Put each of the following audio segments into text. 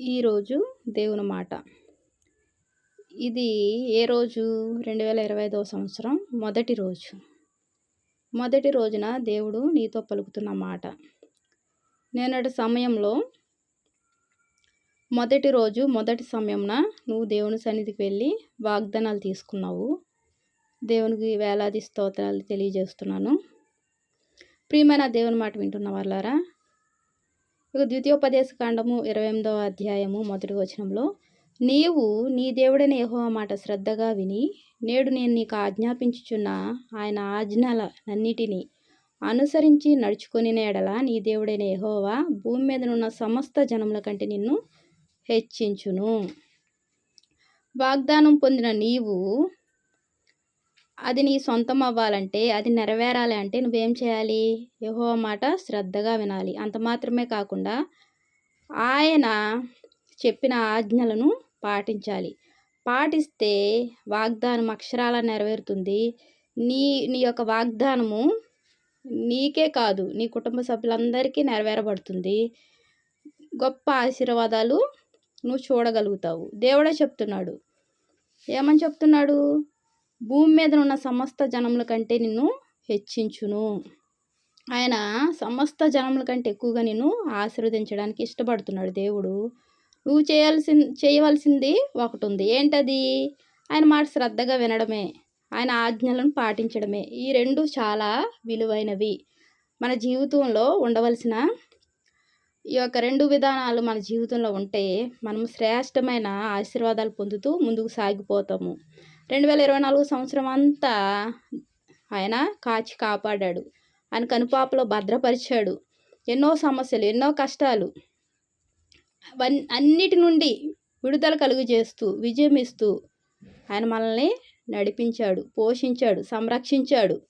ఈరోజు దేవుని మాట. ఇది ఏ రోజు? రెండు వేల ఇరవై ఐదవ సంవత్సరం. మొదటి రోజు. మొదటి రోజున దేవుడు నీతో పలుకుతున్న మాట. నేనటి సమయంలో మొదటి రోజు మొదటి సమయంన నువ్వు దేవుని సన్నిధికి వెళ్ళి వాగ్దానాలు తీసుకున్నావు. దేవునికి వేలాది స్తోత్రాలు తెలియజేస్తున్నాను. ప్రియమైన దేవుని మాట వింటున్న వాళ్ళారా ఇక ద్వితీయోపదేశ కాండము ఇరవై ఎనిమిదవ అధ్యాయము మొదటి వచనంలో నీవు నీ దేవుడైన యహో మాట శ్రద్ధగా విని నేడు నేను నీకు ఆజ్ఞాపించుచున్న ఆయన ఆజ్ఞలన్నిటినీ అనుసరించి నడుచుకుని ఎడల నీ దేవుడైన యహోవా భూమి మీద ఉన్న సమస్త జనముల కంటే నిన్ను హెచ్చించును. వాగ్దానం పొందిన నీవు అది నీ సొంతం అవ్వాలంటే అది నెరవేరాలి అంటే నువ్వేం చేయాలి? యహో మాట శ్రద్ధగా వినాలి. అంత మాత్రమే కాకుండా ఆయన చెప్పిన ఆజ్ఞలను పాటించాలి. పాటిస్తే వాగ్దానం అక్షరాల నెరవేరుతుంది. నీ నీ యొక్క వాగ్దానము నీకే కాదు నీ కుటుంబ సభ్యులందరికీ నెరవేరబడుతుంది. గొప్ప ఆశీర్వాదాలు నువ్వు చూడగలుగుతావు. దేవుడే చెప్తున్నాడు. ఏమని చెప్తున్నాడు? భూమి మీద ఉన్న సమస్త జనముల కంటే నిన్ను హెచ్చించును. ఆయన సమస్త జనముల కంటే ఎక్కువగా నిన్ను ఆశీర్వదించడానికి ఇష్టపడుతున్నాడు దేవుడు. నువ్వు చేయాల్సి చేయవలసింది ఒకటి ఉంది ఏంటది? ఆయన మాట శ్రద్ధగా వినడమే. ఆయన ఆజ్ఞలను పాటించడమే. ఈ రెండు చాలా విలువైనవి. మన జీవితంలో ఉండవలసిన ఈ యొక్క రెండు విధానాలు మన జీవితంలో ఉంటే మనం శ్రేష్టమైన ఆశీర్వాదాలు పొందుతూ ముందుకు సాగిపోతాము. రెండు వేల ఇరవై నాలుగు సంవత్సరం అంతా ఆయన కాచి కాపాడాడు. ఆయన కనుపాపలో భద్రపరిచాడు. ఎన్నో సమస్యలు ఎన్నో కష్టాలు. అన్నిటి నుండి విడుదల కలుగు చేస్తూ విజయం ఇస్తూ ఆయన మనల్ని నడిపించాడు పోషించాడు సంరక్షించాడు.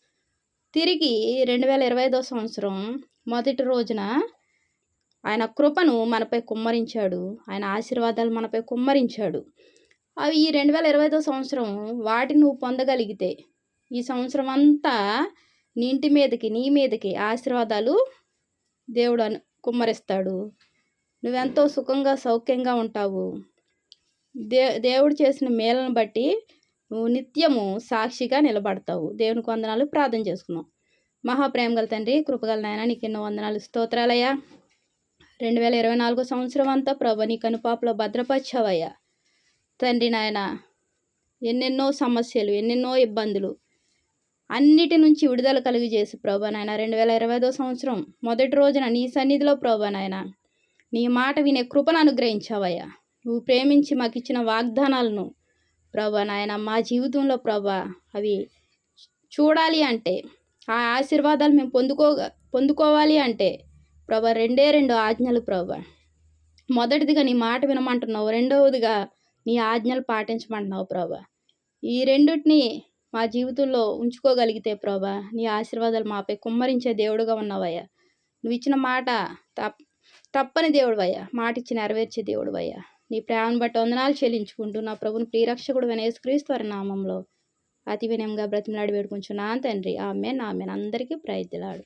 తిరిగి రెండు వేల ఇరవై ఐదో సంవత్సరం మొదటి రోజున ఆయన కృపను మనపై కుమ్మరించాడు. ఆయన ఆశీర్వాదాలు మనపై కుమ్మరించాడు. అవి ఈ రెండు వేల ఇరవైదో సంవత్సరం వాటిని నువ్వు పొందగలిగితే ఈ సంవత్సరం అంతా నీ ఇంటి మీదకి నీ మీదకి ఆశీర్వాదాలు దేవుడు అను కుమ్మరిస్తాడు. నువ్వెంతో సుఖంగా సౌఖ్యంగా ఉంటావు. దే దేవుడు చేసిన మేలను బట్టి నువ్వు నిత్యము సాక్షిగా నిలబడతావు. దేవునికి వందనాలు. ప్రార్థన చేసుకున్నావు మహాప్రేమ గల తండ్రి కృపగల నాయన నీకు ఎన్నో వందనాలు. స్తోత్రాలయ్యా. రెండు వేల ఇరవై నాలుగో సంవత్సరం అంతా ప్రభు నీ కనుపాపలో భద్రపరిచావయ్యా. తండ్రి నాయన ఎన్నెన్నో సమస్యలు ఎన్నెన్నో ఇబ్బందులు అన్నిటి నుంచి విడుదల కలిగి చేసి ప్రభానాయన రెండు వేల ఇరవైదో సంవత్సరం మొదటి రోజున నీ సన్నిధిలో ప్రభానాయన నీ మాట వినే కృపను అనుగ్రహించావయ్యా. నువ్వు ప్రేమించి మాకు ఇచ్చిన వాగ్దానాలను ప్రభా నాయన మా జీవితంలో ప్రభా అవి చూడాలి అంటే ఆ ఆశీర్వాదాలు మేము పొందుకో పొందుకోవాలి అంటే ప్రభా రెండే రెండు ఆజ్ఞలు ప్రభా. మొదటిదిగా నీ మాట వినమంటున్నావు రెండవదిగా నీ ఆజ్ఞలు పాటించమంటున్నావు ప్రభా. ఈ రెండుటిని మా జీవితంలో ఉంచుకోగలిగితే ప్రభా నీ ఆశీర్వాదాలు మాపై కుమ్మరించే దేవుడుగా ఉన్నావయ్యా. నువ్వు ఇచ్చిన మాట తప్ తప్పని దేవుడువయ్యా. మాట ఇచ్చి నెరవేర్చే దేవుడువయ్యా. నీ ప్రేమను బట్టి వందనాలు చెల్లించుకుంటూ నా ప్రభుని ప్రియరక్షకుడు వినేసుక్రీస్తు వారి నామంలో అతి వినయంగా బ్రతిమలాడి వేడుకుంటున్నాను తండ్రి. ఆమె నా అందరికీ ప్రయత్నలాడు